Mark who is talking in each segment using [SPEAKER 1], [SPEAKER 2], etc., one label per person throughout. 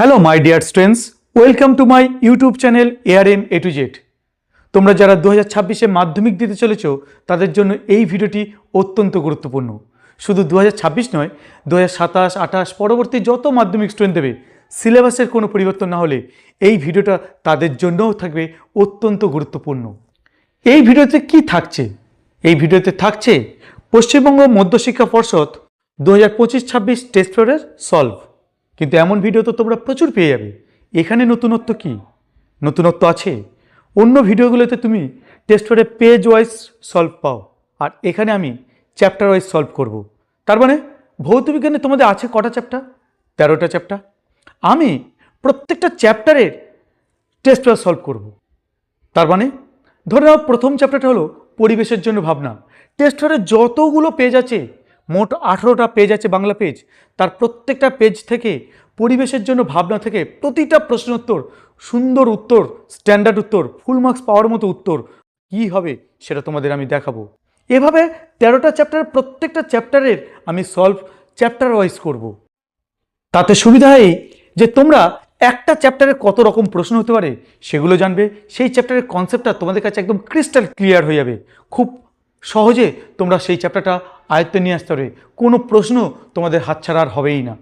[SPEAKER 1] Hello my dear students welcome to my YouTube channel ARM A to Z তোমরা যারা দু হাজার ছাব্বিশে মাধ্যমিক দিতে চলেছ, তাদের জন্য এই ভিডিওটি অত্যন্ত গুরুত্বপূর্ণ। শুধু দু হাজার ছাব্বিশ নয় দু হাজার সাতাশ, আঠাশ পরবর্তী যত মাধ্যমিক স্টুডেন্ট দেবে, সিলেবাসের কোনো পরিবর্তন না হলে এই ভিডিওটা তাদের জন্যও থাকবে অত্যন্ত গুরুত্বপূর্ণ। এই ভিডিওতে কি থাকছে? এই ভিডিওতে থাকছে পশ্চিমবঙ্গ মধ্যশিক্ষা পর্ষদ দু হাজার পঁচিশ ছাব্বিশ টেস্ট পেপারের সলভ কিন্তু এমন ভিডিও তো তোমরা প্রচুর পেয়ে যাবে। এখানে নতুনত্ব কি? নতুনত্ব আছে। অন্য ভিডিওগুলোতে তুমি টেস্ট পেপারে পেজ ওয়াইজ সলভ পাও। আর এখানে আমি চ্যাপ্টার ওয়াইজ সলভ করব। তার মানে ভৌতবিজ্ঞানে তোমাদের আছে কটা চ্যাপ্টার তেরোটা চ্যাপ্টার আমি প্রত্যেকটা চ্যাপ্টারের টেস্ট পেপার সলভ করব। তার মানে ধরে নাও প্রথম চ্যাপ্টারটা হলো পরিবেশের জন্য ভাবনা। টেস্ট যতগুলো পেজ আছে মোট আঠেরোটা পেজ আছে বাংলা পেজ তার প্রত্যেকটা পেজ থেকে পরিবেশের জন্য ভাবনা থেকে প্রতিটা প্রশ্নোত্তর সুন্দর উত্তর স্ট্যান্ডার্ড উত্তর ফুল মার্কস পাওয়ার মতো উত্তর কী হবে সেটা তোমাদের আমি দেখাবো। এভাবে তেরোটা চ্যাপ্টার প্রত্যেকটা চ্যাপ্টারের আমি সলভ চ্যাপ্টার ওয়াইজ করব। তাতে সুবিধা এই যে তোমরা একটা চ্যাপ্টারে কত রকম প্রশ্ন হতে পারে সেগুলো জানবে, সেই চ্যাপ্টারের কনসেপ্টটা তোমাদের কাছে একদম ক্রিস্টাল ক্লিয়ার হয়ে যাবে। খুব সহজে তোমরা সেই চ্যাপ্টারটা আয়ত্তে নিয়ে আসতে পারবে কোনো প্রশ্ন তোমাদের হাতছাড়া আর হবেই না।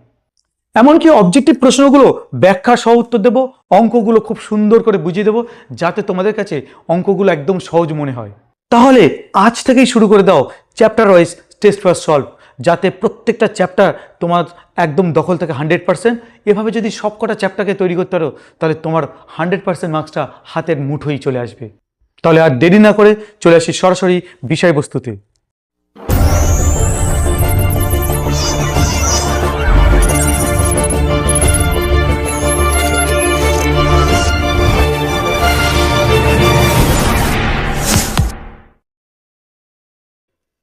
[SPEAKER 1] এমনকি অবজেক্টিভ প্রশ্নগুলো ব্যাখ্যা সহ উত্তর দেবো, অঙ্কগুলো খুব সুন্দর করে বুঝিয়ে দেবো, যাতে তোমাদের কাছে অঙ্কগুলো একদম সহজ মনে হয়। তাহলে আজ থেকেই শুরু করে দাও chapter wise test first solve যাতে প্রত্যেকটা চ্যাপ্টার তোমার একদম দখল থাকে হান্ড্রেড পার্সেন্ট এভাবে যদি সব কটা চ্যাপ্টারকে তৈরি করতে পারো, তাহলে তোমার হান্ড্রেড পার্সেন্ট মার্কসটা হাতের মুঠোই চলে আসবে। তাহলে আর দেরি না করে চলে আসি সরাসরি বিষয়বস্তুতে।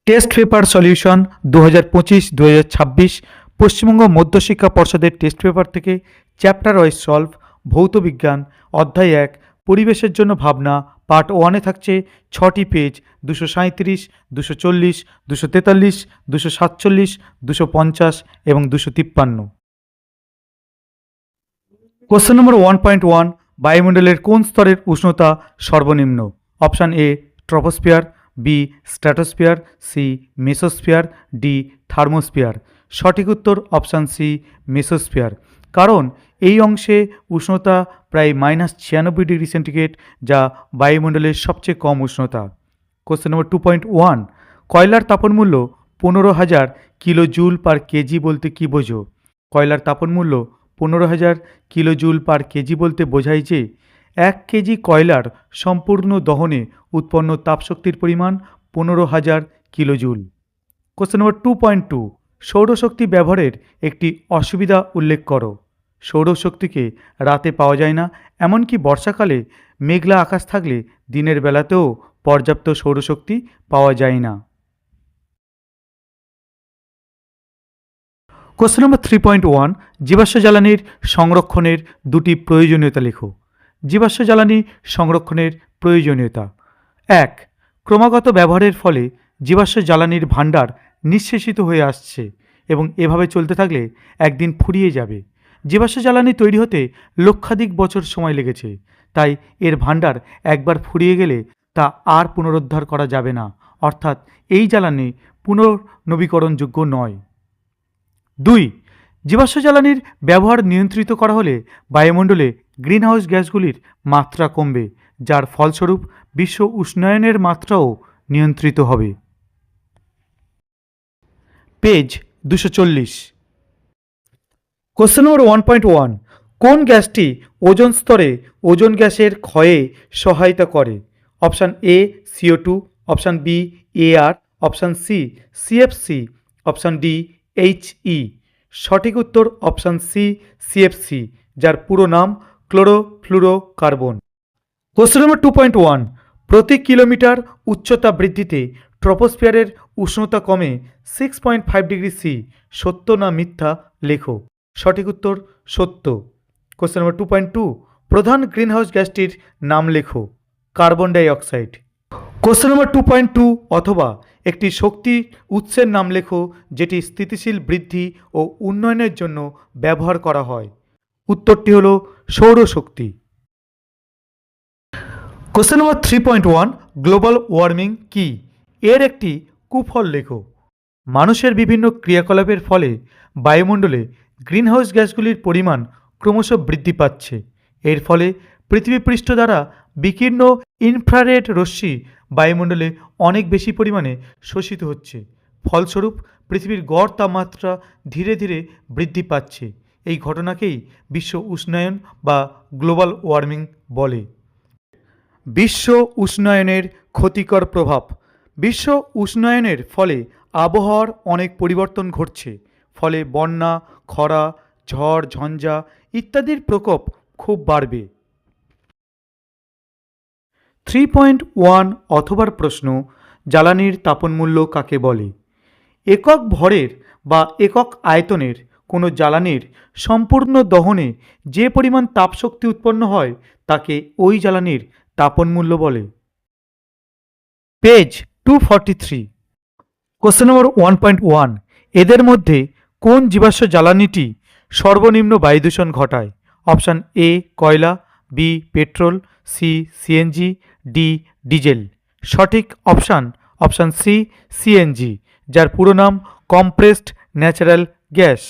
[SPEAKER 1] টেস্ট পেপার সলিউশন দু হাজার পঁচিশ দু হাজার ছাব্বিশ, পশ্চিমবঙ্গ মধ্যশিক্ষা পর্ষদের টেস্ট পেপার থেকে চ্যাপ্টার ওয়াইজ সলভ, ভৌত বিজ্ঞান, অধ্যায় এক, পরিবেশের জন্য ভাবনা, পার্ট ওয়ানে থাকছে ছটি পেজ, দুশো সাঁত্রিশ দুশো চল্লিশ, দুশো তেতাল্লিশ, দুশো সাতচল্লিশ, দুশো পঞ্চাশ এবং দুশো তিপ্পান্ন। Question number one point one, বায়ুমণ্ডলের কোন স্তরের উষ্ণতা সর্বনিম্ন? Option A, troposphere B, stratosphere, C, mesosphere, D, thermosphere. সঠিক উত্তর অপশান সি, মেসোস্ফিয়ার। কারণ এই অংশে উষ্ণতা প্রায় মাইনাস ছিয়ানব্বই ডিগ্রি সেন্টিগ্রেড, যা বায়ুমণ্ডলের সবচেয়ে কম উষ্ণতা। Question number two point one, কয়লার তাপন মূল্য পনেরো হাজার কিলো জুল পার কেজি বলতে কী বোঝো? কয়লার তাপন মূল্য পনেরো হাজার কিলো জুল পার কেজি বলতে বোঝায় যে এক কেজি কয়লার সম্পূর্ণ দহনে উৎপন্ন তাপশক্তির পরিমাণ পনেরো হাজার kilo joule question number two point two সৌরশক্তি ব্যবহারের একটি অসুবিধা উল্লেখ করো। সৌরশক্তিকে রাতে পাওয়া যায় না, এমনকি বর্ষাকালে মেঘলা আকাশ থাকলে দিনের বেলাতেও পর্যাপ্ত সৌরশক্তি পাওয়া যায় না। Question number three point one জীবাশ্ম জ্বালানির সংরক্ষণের দুটি প্রয়োজনীয়তা লেখো। জীবাশ্ম জ্বালানি সংরক্ষণের প্রয়োজনীয়তা। এক, ক্রমাগত ব্যবহারের ফলে জীবাশ্ম জ্বালানির ভাণ্ডার নিঃশেষিত হয়ে আসছে এবং এভাবে চলতে থাকলে একদিন ফুরিয়ে যাবে। জীবাশ্ম জ্বালানি তৈরি হতে লক্ষাধিক বছর সময় লেগেছে, তাই এর ভাণ্ডার একবার ফুরিয়ে গেলে তা আর পুনরুদ্ধার করা যাবে না, অর্থাৎ এই জ্বালানি পুনর্নবীকরণযোগ্য নয়। দুই জীবাশ্ম জ্বালানির ব্যবহার নিয়ন্ত্রিত করা হলে বায়ুমণ্ডলে গ্রিনহাউস গ্যাসগুলির মাত্রা কমবে, যার ফলস্বরূপ বিশ্ব উষ্ণায়নের মাত্রাও নিয়ন্ত্রিত হবে। পেজ দুশো চল্লিশ। Question number one point one, কোন গ্যাসটি ওজন স্তরে ওজন গ্যাসের ক্ষয়ে সহায়তা করে? Option A CO two, option B AR option C CFC option D HE সঠিক উত্তর অপশান সি সিএফসি যার পুরো নাম chlorofluorocarbon. Question number two point one প্রতি কিলোমিটার উচ্চতা বৃদ্ধিতে ট্রপোস্ফিয়ারের উষ্ণতা কমে six point five degree C, সত্য না মিথ্যা লেখো। সঠিক উত্তর সত্য। Question number two point two প্রধান গ্রিনহাউস গ্যাসটির নাম লেখো, carbon dioxide question number two point two অথবা একটি শক্তি উৎসের নাম লেখো, যেটি স্থিতিশীল বৃদ্ধি ও উন্নয়নের জন্য ব্যবহার করা হয়। উত্তরটি হল সৌরশক্তি question number three point one global warming কি? এর একটি কুফল লেখো। মানুষের বিভিন্ন ক্রিয়াকলাপের ফলে বায়ুমণ্ডলে গ্রিনহাউস গ্যাসগুলির পরিমাণ ক্রমশ বৃদ্ধি পাচ্ছে। এর ফলে পৃথিবী পৃষ্ঠ দ্বারা বিকীর্ণ ইনফ্রারেড রশ্মি বায়ুমণ্ডলে অনেক বেশি পরিমাণে শোষিত হচ্ছে। ফলস্বরূপ, পৃথিবীর গড় তাপমাত্রা ধীরে ধীরে বৃদ্ধি পাচ্ছে। এই ঘটনাকেই বিশ্ব উষ্ণায়ন বা গ্লোবাল ওয়ার্মিং বলে। বিশ্ব উষ্ণায়নের ক্ষতিকর প্রভাব। বিশ্ব উষ্ণায়নের ফলে আবহাওয়ার অনেক পরিবর্তন ঘটছে। ফলে বন্যা, খরা, ঝড়, ঝঞ্ঝা ইত্যাদির প্রকোপ খুব বাড়বে। থ্রি পয়েন্ট ওয়ান অথবার প্রশ্ন, জ্বালানির তাপনমূল্য কাকে বলে? একক ভরের বা একক আয়তনের কোনো জ্বালানির সম্পূর্ণ দহনে যে পরিমাণ তাপশক্তি উৎপন্ন হয়, তাকে ওই জ্বালানির তাপনমূল্য বলে। Page two forty three question number one point one এদের মধ্যে কোন জীবাশ্ম জ্বালানিটি সর্বনিম্ন বায়ুদূষণ ঘটায়? অপশান এ কয়লা B petrol C CNG D diesel. সঠিক অপশান অপশান সি, সিএনজি, যার পুরো নাম compressed natural gas.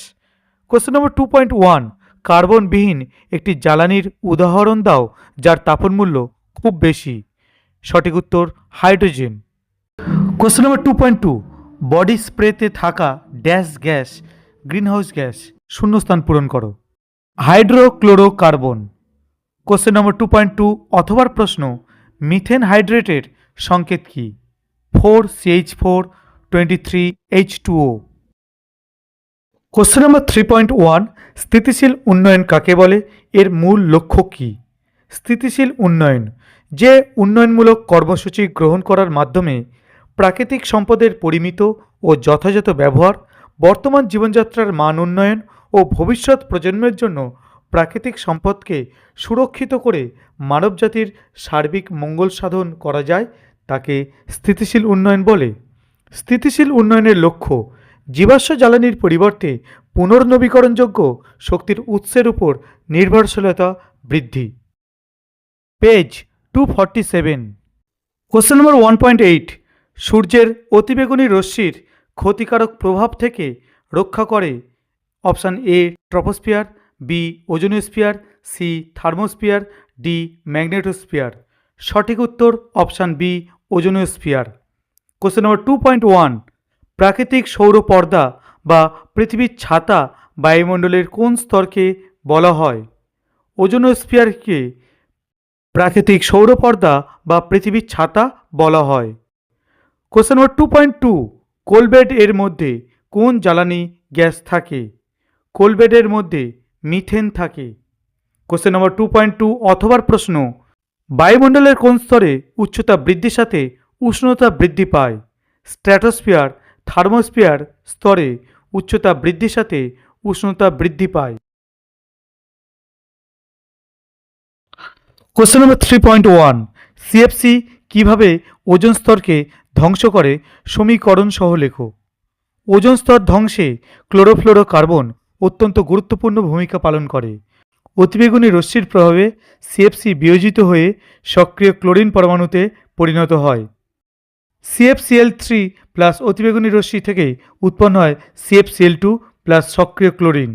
[SPEAKER 1] Question number two point one, কার্বনবিহীন একটি জ্বালানির উদাহরণ দাও, যার তাপনমূল্য খুব বেশি। সঠিক উত্তর, hydrogen. Question number two point two, body স্প্রেতে থাকা ড্যাশ গ্যাস, গ্রিনহাউস গ্যাস, শূন্যস্থান পূরণ করো। Hydrochlorocarbon. Question number two point two, অথবার প্রশ্ন মিথেন হাইড্রেটের সংকেত কি? Four CH four twenty three H two O question number three point one স্থিতিশীল উন্নয়ন কাকে বলে? এর মূল লক্ষ্য কী? স্থিতিশীল উন্নয়ন, যে উন্নয়নমূলক কর্মসূচি গ্রহণ করার মাধ্যমে প্রাকৃতিক সম্পদের পরিমিত ও যথাযথ ব্যবহার, বর্তমান জীবনযাত্রার মান উন্নয়ন ও ভবিষ্যৎ প্রজন্মের জন্য প্রাকৃতিক সম্পদকে সুরক্ষিত করে মানবজাতির সার্বিক মঙ্গল সাধন করা যায়, তাকে স্থিতিশীল উন্নয়ন বলে। স্থিতিশীল উন্নয়নের লক্ষ্য জীবাশ্ম জ্বালানির পরিবর্তে পুনর্নবীকরণযোগ্য শক্তির উৎসের উপর নির্ভরশীলতা বৃদ্ধি। Page two forty seven question number one point eight সূর্যের অতিবেগুনি রশ্মির ক্ষতিকারক প্রভাব থেকে রক্ষা করে। Option A, troposphere. B ozonosphere C thermosphere D magnetosphere. সঠিক উত্তর option B ozonosphere. Question number two point one প্রাকৃতিক সৌর পর্দা বা পৃথিবীর ছাতা বায়ুমণ্ডলের কোন স্তরকে বলা হয়? ওজোনোস্ফিয়ারকে প্রাকৃতিক সৌরপর্দা বা পৃথিবীর ছাতা বলা হয়। Question number two point two coalbed এর মধ্যে কোন জ্বালানি গ্যাস থাকে? কোলবেডের মধ্যে মিথেন থাকে। Question number two point two অথবার প্রশ্ন, বায়ুমণ্ডলের কোন স্তরে উচ্চতা বৃদ্ধির সাথে উষ্ণতা বৃদ্ধি পায়? স্ট্র্যাটোস্ফিয়ার থার্মোস্ফিয়ার স্তরে উচ্চতা বৃদ্ধির সাথে উষ্ণতা বৃদ্ধি পায়। Question number three point one CFC কীভাবে ওজন স্তরকে ধ্বংস করে সমীকরণ সহ লেখো? ওজন স্তর ধ্বংসে ক্লোরোফ্লোরোকার্বন অত্যন্ত গুরুত্বপূর্ণ ভূমিকা পালন করে। অতিবেগুনি রশ্মির প্রভাবে সিএফসি বিয়োজিত হয়ে সক্রিয় ক্লোরিন পরমাণুতে পরিণত হয়। সিএফসিএল থ্রি প্লাস অতিবেগুনি রশ্মি থেকে উৎপন্ন হয় সিএফসিএল টু প্লাস সক্রিয় ক্লোরিন।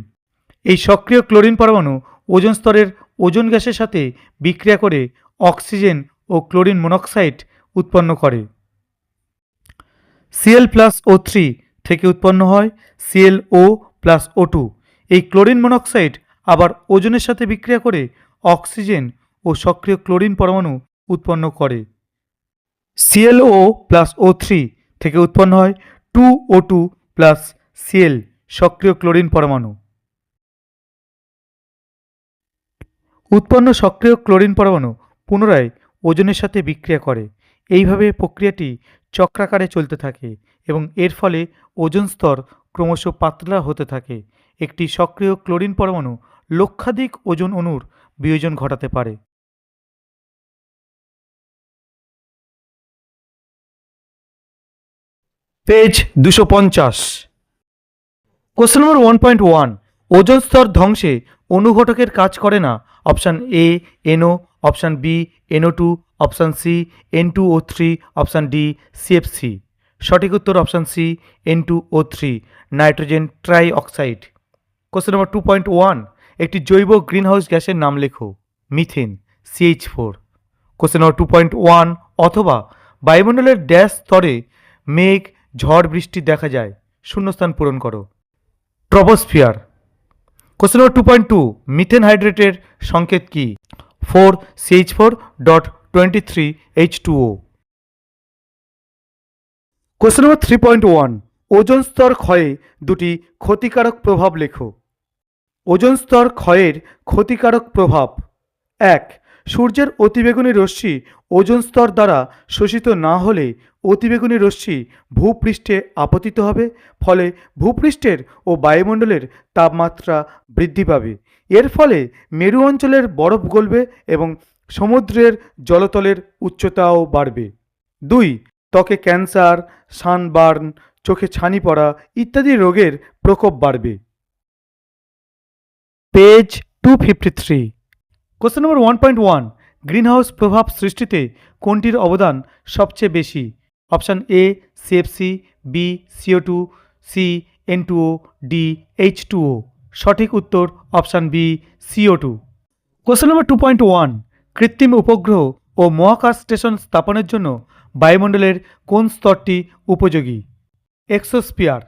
[SPEAKER 1] এই সক্রিয় ক্লোরিন পরমাণু ওজন স্তরের ওজন গ্যাসের সাথে বিক্রিয়া করে অক্সিজেন ও ক্লোরিন মনোক্সাইড উৎপন্ন করে। সিএল প্লাস ও থ্রি থেকে উৎপন্ন হয় CL O plus O two এই ক্লোরিন মনোক্সাইড আবার ওজনের সাথে বিক্রিয়া করে অক্সিজেন ও সক্রিয় ক্লোরিন পরমাণু উৎপন্ন করে। সিএলও প্লাস ও থ্রি থেকে উৎপন্ন হয় two O two plus CL সক্রিয় ক্লোরিন পরমাণু। উৎপন্ন সক্রিয় ক্লোরিন পরমাণু পুনরায় ওজনের সাথে বিক্রিয়া করে। এইভাবে প্রক্রিয়াটি চক্রাকারে চলতে থাকে এবং এর ফলে ওজন স্তর ক্রমশ পাতলা হতে থাকে। একটি সক্রিয় ক্লোরিন পরমাণু লক্ষাধিক ওজন অণুর বিয়োজন ঘটাতে পারে। পেজ দুশো পঞ্চাশ। Question number one point one ozone স্তর ধ্বংসে অনুঘটকের কাজ করে না? Option A NO option B NO two option C N two O three option D CFC সঠিক উত্তর option C N two O three nitrogen trioxide question number two point one একটি জৈব গ্রিনহাউস গ্যাসের নাম লেখো, methane CH four question number two point one অথবা বায়ুমণ্ডলের dash স্তরে মেঘ, ঝড়, বৃষ্টি দেখা যায়, শূন্যস্থান পূরণ করো। Troposphere question number two point two methane হাইড্রেটের সংকেত কি? Four CH four dot twenty three H two O question number three point one ozone স্তর ক্ষয়ে দুটি ক্ষতিকারক প্রভাব লেখো। ওজন স্তর ক্ষয়ের ক্ষতিকারক প্রভাব। এক, সূর্যের অতিবেগুনি রশ্মি ওজন স্তর দ্বারা শোষিত না হলে অতিবেগুনি রশ্মি ভূপৃষ্ঠে আপতিত হবে, ফলে ভূপৃষ্ঠের ও বায়ুমণ্ডলের তাপমাত্রা বৃদ্ধি পাবে। এর ফলে মেরু অঞ্চলের বরফ গলবে এবং সমুদ্রের জলতলের উচ্চতাও বাড়বে। দুই, ত্বকে ক্যান্সার, সানবার্ন, চোখে ছানি পড়া ইত্যাদি রোগের প্রকোপ বাড়বে। Page two fifty three question number one point one greenhouse প্রভাব সৃষ্টিতে কোনটির অবদান সবচেয়ে বেশি? Option A CFC B CO two C N two O D H two O সঠিক উত্তর option B CO two question number two point one কৃত্রিম উপগ্রহ ও মহাকাশ স্টেশন স্থাপনের জন্য বায়ুমণ্ডলের কোন স্তরটি উপযোগী? Exosphere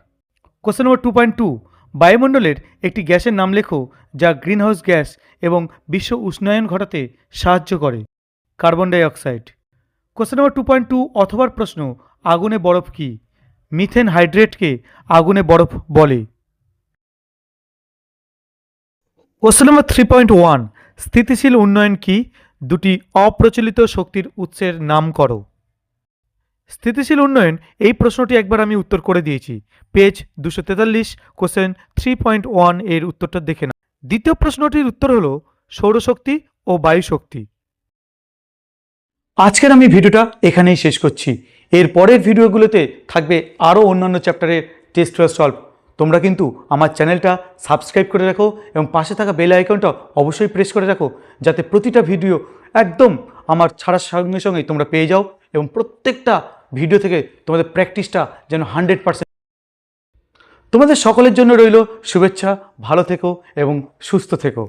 [SPEAKER 1] question number two point two বায়ুমণ্ডলের একটি গ্যাসের নাম লেখো, যা গ্রিনহাউস গ্যাস এবং বিশ্ব উষ্ণায়ন ঘটাতে সাহায্য করে। Carbon dioxide question number two point two, অথবার প্রশ্ন, আগুনে বরফ কি? মিথেন হাইড্রেটকে আগুনে বরফ বলে। Question number three point one, স্থিতিশীল উন্নয়ন কি? দুটি অপ্রচলিত শক্তির উৎসের নাম করো। স্থিতিশীল উন্নয়ন, এই প্রশ্নটি একবার আমি উত্তর করে দিয়েছি। পেজ দুশো তেতাল্লিশ, কোশ্চেন থ্রি পয়েন্ট ওয়ানের উত্তরটা দেখে না দ্বিতীয় প্রশ্নটির উত্তর হলো সৌরশক্তি ও বায়ুশক্তি। আজকের আমি ভিডিওটা এখানেই শেষ করছি। এর পরের ভিডিওগুলোতে থাকবে আরও অন্যান্য চ্যাপ্টারের টেস্ট সলভ তোমরা কিন্তু আমার চ্যানেলটা সাবস্ক্রাইব করে রাখো এবং পাশে থাকা বেল আইকনটা অবশ্যই প্রেস করে রাখো, যাতে প্রতিটা ভিডিও একদম আমার ছাড়ার সঙ্গে সঙ্গেই তোমরা পেয়ে যাও। এবং প্রত্যেকটা ভিডিও থেকে তোমাদের প্র্যাকটিসটা যেন হান্ড্রেড পারসেন্ট তোমাদের সকলের জন্য রইল শুভেচ্ছা, ভালো থেকো এবং সুস্থ থেকো।